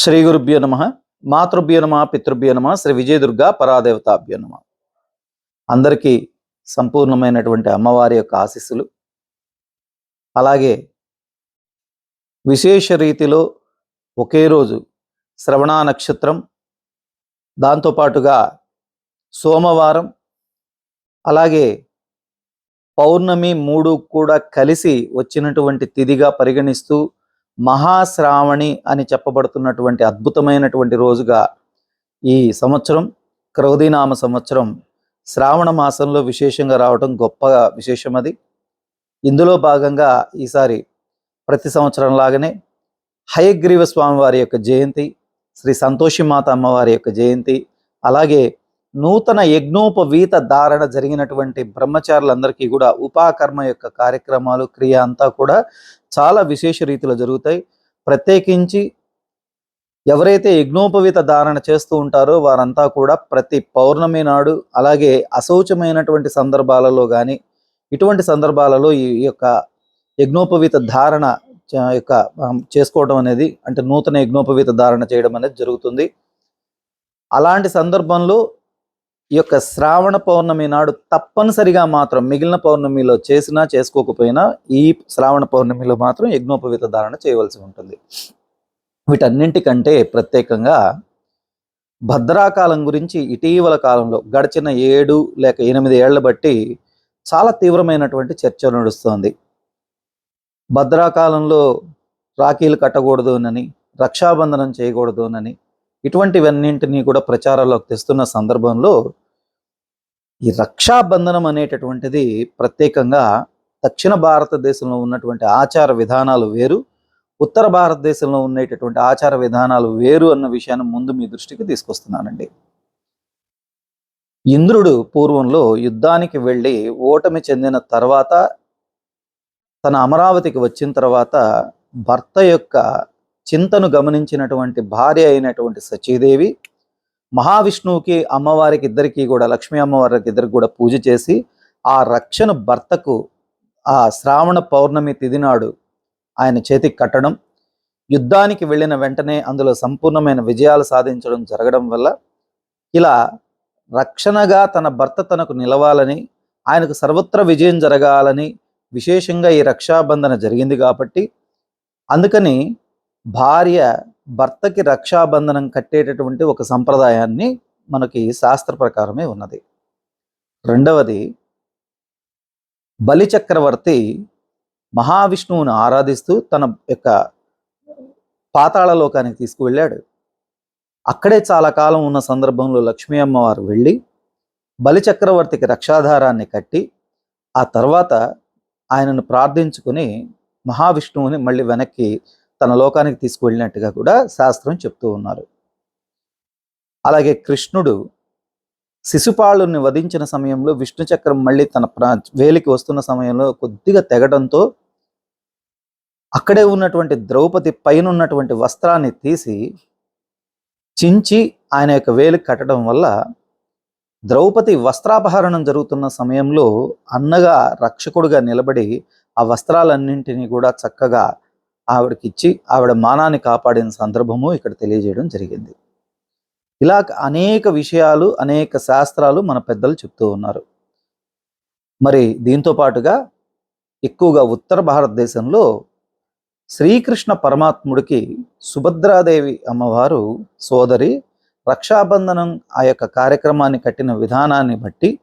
శ్రీ గురుభ్యో నమ మాతృభ్యో నమ పితృభ్యో నమ శ్రీ విజయదుర్గ పరాదేవతాభ్యో నమ. అందరికీ సంపూర్ణమైనటువంటి అమ్మవారి యొక్క ఆశీస్సులు. అలాగే విశేష రీతిలో ఒకే రోజు శ్రవణ నక్షత్రం దాంతోపాటుగా సోమవారం అలాగే పౌర్ణమి మూడు కూడా కలిసి వచ్చినటువంటి తిథిగా పరిగణిస్తూ మహాశ్రావణి అని చెప్పబడుతున్నటువంటి అద్భుతమైనటువంటి రోజుగా ఈ సంవత్సరం క్రౌదీనామ సంవత్సరం శ్రావణ మాసంలో విశేషంగా రావడం గొప్ప విశేషం అది. ఇందులో భాగంగా ఈసారి ప్రతి సంవత్సరం లాగానే హయగ్రీవ స్వామి వారి యొక్క జయంతి శ్రీ సంతోషిమాత అమ్మవారి యొక్క జయంతి అలాగే నూతన యజ్ఞోపవీత ధారణ జరిగినటువంటి బ్రహ్మచారులందరికీ కూడా ఉపాకర్మ యొక్క కార్యక్రమాలు క్రియ అంతా కూడా చాలా విశేష రీతిలో జరుగుతాయి. ప్రత్యేకించి ఎవరైతే యజ్ఞోపవీత ధారణ చేస్తూ ఉంటారో వారంతా కూడా ప్రతి పౌర్ణమి నాడు అలాగే అశౌచమైనటువంటి సందర్భాలలో కానీ ఇటువంటి సందర్భాలలో ఈ యొక్క యజ్ఞోపవీత ధారణ యొక్క చేసుకోవడం అనేది అంటే నూతన యజ్ఞోపవీత ధారణ చేయడం అనేది జరుగుతుంది. అలాంటి సందర్భంలో ఈ యొక్క శ్రావణ పౌర్ణమి నాడు తప్పనిసరిగా మాత్రం మిగిలిన పౌర్ణమిలో చేసినా చేసుకోకపోయినా ఈ శ్రావణ పౌర్ణమిలో మాత్రం యజ్ఞోపవీత ధారణ చేయవలసి ఉంటుంది. వీటన్నింటికంటే ప్రత్యేకంగా భద్రాకాలం గురించి ఇటీవల కాలంలో గడిచిన ఏడు లేక ఎనిమిది ఏళ్ళ బట్టి చాలా తీవ్రమైనటువంటి చర్చ నడుస్తోంది. భద్రాకాలంలో రాఖీలు కట్టకూడదు అని రక్షాబంధనం చేయకూడదు అని ఇటువంటివన్నింటినీ కూడా ప్రచారాల్లోకి తెస్తున్న సందర్భంలో ఈ రక్షాబంధనం అనేటటువంటిది ప్రత్యేకంగా దక్షిణ భారతదేశంలో ఉన్నటువంటి ఆచార విధానాలు వేరు ఉత్తర భారతదేశంలో ఉండేటటువంటి ఆచార విధానాలు వేరు అన్న విషయాన్ని ముందు మీ దృష్టికి తీసుకొస్తున్నానండి. ఇంద్రుడు పూర్వంలో యుద్ధానికి వెళ్ళి ఓటమి చెందిన తర్వాత తన అమరావతికి వచ్చిన తర్వాత భర్త యొక్క చింతను గమనించినటువంటి భార్య అయినటువంటి సచీదేవి మహావిష్ణువుకి అమ్మవారికి ఇద్దరికి కూడా లక్ష్మీ అమ్మవారికి ఇద్దరికి కూడా పూజ చేసి ఆ రక్షణ భర్తకు ఆ శ్రావణ పౌర్ణమి తిదినాడు ఆయన చేతికి కట్టడం యుద్ధానికి వెళ్ళిన వెంటనే అందులో సంపూర్ణమైన విజయాలు సాధించడం జరగడం వల్ల ఇలా రక్షణగా తన భర్త తనకు నిలవాలని ఆయనకు సర్వత్ర విజయం జరగాలని విశేషంగా ఈ రక్షాబంధన జరిగింది కాబట్టి అందుకని భార్య భర్తకి రక్షాబంధనం కట్టేటటువంటి ఒక సంప్రదాయాన్ని మనకి శాస్త్ర ప్రకారమే ఉన్నది. రెండవది బలి చక్రవర్తి మహావిష్ణువును ఆరాధిస్తూ తన యొక్క పాతాళ లోకానికి తీసుకువెళ్ళాడు. అక్కడే చాలా కాలం ఉన్న సందర్భంలో లక్ష్మీ అమ్మవారు వెళ్ళి బలి చక్రవర్తికి రక్షాధారాన్ని కట్టి ఆ తర్వాత ఆయనను ప్రార్థించుకుని మహావిష్ణువుని మళ్ళీ వెనక్కి తన లోకానికి తీసుకువెళ్ళినట్టుగా కూడా శాస్త్రం చెప్తూ ఉన్నారు. అలాగే కృష్ణుడు శిశుపాలుని వధించిన సమయంలో విష్ణు చక్రం మళ్ళీ తన ప్రా వేలికి వస్తున్న సమయంలో కొద్దిగా తెగడంతో అక్కడే ఉన్నటువంటి ద్రౌపది పైన ఉన్నటువంటి వస్త్రాన్ని తీసి చించి ఆయన యొక్క వేలికి కట్టడం వల్ల ద్రౌపది వస్త్రాపహరణం జరుగుతున్న సమయంలో అన్నగా రక్షకుడుగా నిలబడి ఆ వస్త్రాలన్నింటినీ కూడా చక్కగా ఆవిడకి ఇచ్చి ఆవిడ మానాన్ని కాపాడిన సందర్భము ఇక్కడ తెలియజేయడం జరిగింది. ఇలా అనేక విషయాలు అనేక శాస్త్రాలు మన పెద్దలు చెప్తూ ఉన్నారు. మరి దీంతో పాటుగా ఎక్కువగా ఉత్తర భారతదేశంలో శ్రీకృష్ణ పరమాత్ముడికి సుభద్రాదేవి అమ్మవారు సోదరి రక్షాబంధనం ఆ యొక్క కార్యక్రమాన్ని కట్టిన విధానాన్ని బట్టి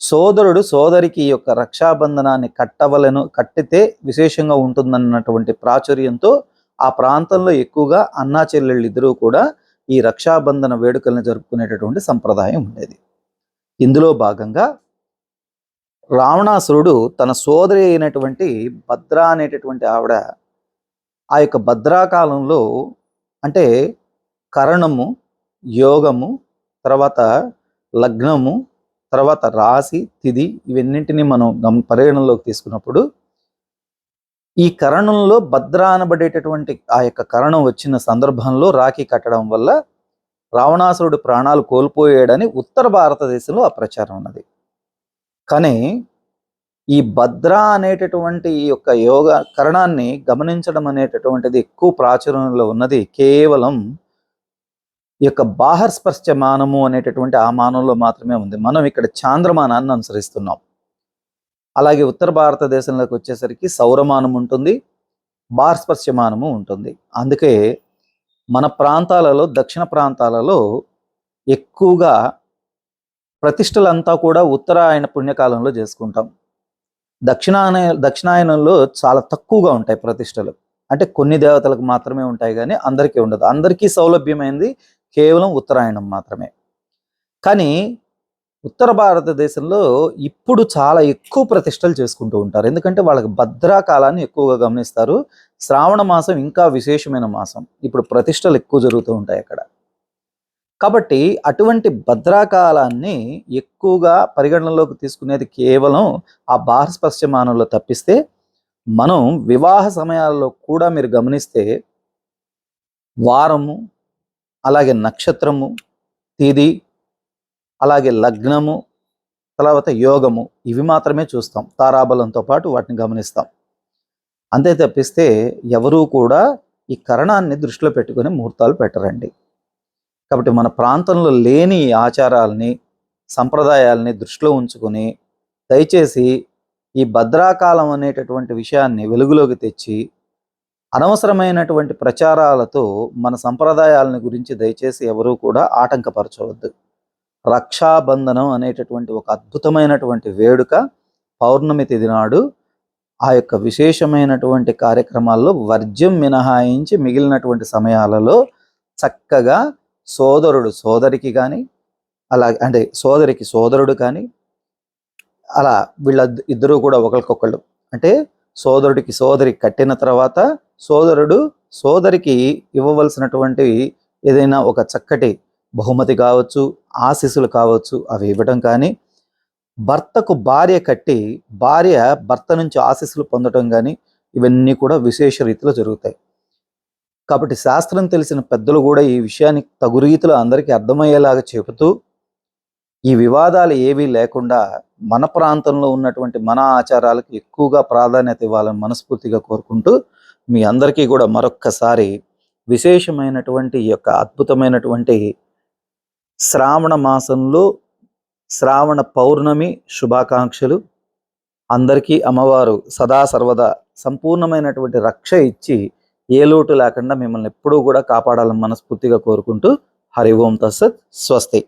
సోదరుడు సోదరికి ఈ యొక్క రక్షాబంధనాన్ని కట్టవలను కట్టితే విశేషంగా ఉంటుందన్నటువంటి ప్రాచుర్యంతో ఆ ప్రాంతంలో ఎక్కువగా అన్నా చెల్లెళ్ళు ఇద్దరూ కూడా ఈ రక్షాబంధన వేడుకలను జరుపుకునేటటువంటి సంప్రదాయం ఉండేది. ఇందులో భాగంగా రావణాసురుడు తన సోదరి అయినటువంటి భద్ర అనేటటువంటి ఆవిడ ఆ యొక్క భద్రాకాలంలో అంటే కరణము యోగము తర్వాత లగ్నము తర్వాత రాశి తిది ఇవన్నింటినీ మనం గమ పరిగణనలోకి తీసుకున్నప్పుడు ఈ కరణంలో భద్ర అనబడేటటువంటి ఆ యొక్క కరణం వచ్చిన సందర్భంలో రాఖీ కట్టడం వల్ల రావణాసురుడు ప్రాణాలు కోల్పోయాడని ఉత్తర భారతదేశంలో ఆ ప్రచారం ఉన్నది. కానీ ఈ భద్ర అనేటటువంటి ఈ యొక్క యోగ కరణాన్ని గమనించడం అనేటటువంటిది ఎక్కువ ప్రాచుర్యంలో ఉన్నది. కేవలం ఈ యొక్క బాహర్స్పర్శ మానము అనేటటువంటి ఆ మానంలో మాత్రమే ఉంది. మనం ఇక్కడ చాంద్రమానాన్ని అనుసరిస్తున్నాం. అలాగే ఉత్తర భారతదేశంలోకి వచ్చేసరికి సౌరమానం ఉంటుంది బాహస్పర్శమానము ఉంటుంది. అందుకే మన ప్రాంతాలలో దక్షిణ ప్రాంతాలలో ఎక్కువగా ప్రతిష్టలంతా కూడా ఉత్తరాయణ పుణ్యకాలంలో చేసుకుంటాం. దక్షిణాయన దక్షిణాయనంలో చాలా తక్కువగా ఉంటాయి ప్రతిష్టలు. అంటే కొన్ని దేవతలకు మాత్రమే ఉంటాయి కానీ అందరికీ ఉండదు. అందరికీ సౌలభ్యమైంది కేవలం ఉత్తరాయణం మాత్రమే. కానీ ఉత్తర భారతదేశంలో ఇప్పుడు చాలా ఎక్కువ ప్రతిష్టలు చేసుకుంటూ ఉంటారు. ఎందుకంటే వాళ్ళకి భద్రాకాలాన్ని ఎక్కువగా గమనిస్తారు. శ్రావణ మాసం ఇంకా విశేషమైన మాసం. ఇప్పుడు ప్రతిష్టలు ఎక్కువ జరుగుతూ ఉంటాయి అక్కడ. కాబట్టి అటువంటి భద్రాకాలాన్ని ఎక్కువగా పరిగణనలోకి తీసుకునేది కేవలం ఆ బాహస్పశ్యమానంలో తప్పిస్తే మనం వివాహ సమయాల్లో కూడా మీరు గమనిస్తే వారము అలాగే నక్షత్రము తేదీ అలాగే లగ్నము తర్వాత యోగము ఇవి మాత్రమే చూస్తాం. తారాబలంతో పాటు వాటిని గమనిస్తాం. అంతే తప్పిస్తే ఎవరూ కూడా ఈ కరణాన్ని దృష్టిలో పెట్టుకుని ముహూర్తాలు పెట్టరండి. కాబట్టి మన ప్రాంతంలో లేని ఆచారాలని ఆచారాల్ని సంప్రదాయాల్ని దృష్టిలో ఉంచుకొని దయచేసి ఈ భద్రాకాలం అనేటటువంటి విషయాన్ని వెలుగులోకి తెచ్చి అనవసరమైనటువంటి ప్రచారాలతో మన సంప్రదాయాలను గురించి దయచేసి ఎవరూ కూడా ఆటంకపరచవద్దు. రక్షాబంధనం అనేటటువంటి ఒక అద్భుతమైనటువంటి వేడుక పౌర్ణమి తిది నాడు ఆ యొక్క విశేషమైనటువంటి కార్యక్రమాల్లో వర్జ్యం మినహాయించి మిగిలినటువంటి సమయాలలో చక్కగా సోదరుడు సోదరికి కానీ అలా అంటే సోదరికి సోదరుడు కానీ అలా వీళ్ళ ఇద్దరూ కూడా ఒకరికొకళ్ళు. అంటే సోదరుడికి సోదరి కట్టిన తర్వాత సోదరుడు సోదరికి ఇవ్వవలసినటువంటి ఏదైనా ఒక చక్కటి బహుమతి కావచ్చు ఆశీస్సులు కావచ్చు అవి ఇవ్వడం కానీ భర్తకు భార్య కట్టి భార్య భర్త నుంచి ఆశీస్సులు పొందడం కానీ ఇవన్నీ కూడా విశేష రీతిలో జరుగుతాయి. కాబట్టి శాస్త్రం తెలిసిన పెద్దలు కూడా ఈ విషయాన్ని తగు రీతిలో అందరికీ అర్థమయ్యేలాగా చెబుతూ ఈ వివాదాలు ఏవీ లేకుండా మన ప్రాంతంలో ఉన్నటువంటి మన ఆచారాలకు ఎక్కువగా ప్రాధాన్యత ఇవ్వాలని మనస్ఫూర్తిగా కోరుకుంటూ మీ అందరికీ కూడా మరొక్కసారి విశేషమైనటువంటి ఈ యొక్క అద్భుతమైనటువంటి శ్రావణ మాసంలో శ్రావణ పౌర్ణమి శుభాకాంక్షలు. అందరికీ అమ్మవారు సదా సర్వదా సంపూర్ణమైనటువంటి రక్ష ఇచ్చి ఏ లోటు లేకుండా మిమ్మల్ని ఎప్పుడూ కూడా కాపాడాలని మనస్ఫూర్తిగా కోరుకుంటూ హరి ఓం తస్సత్. స్వస్తి.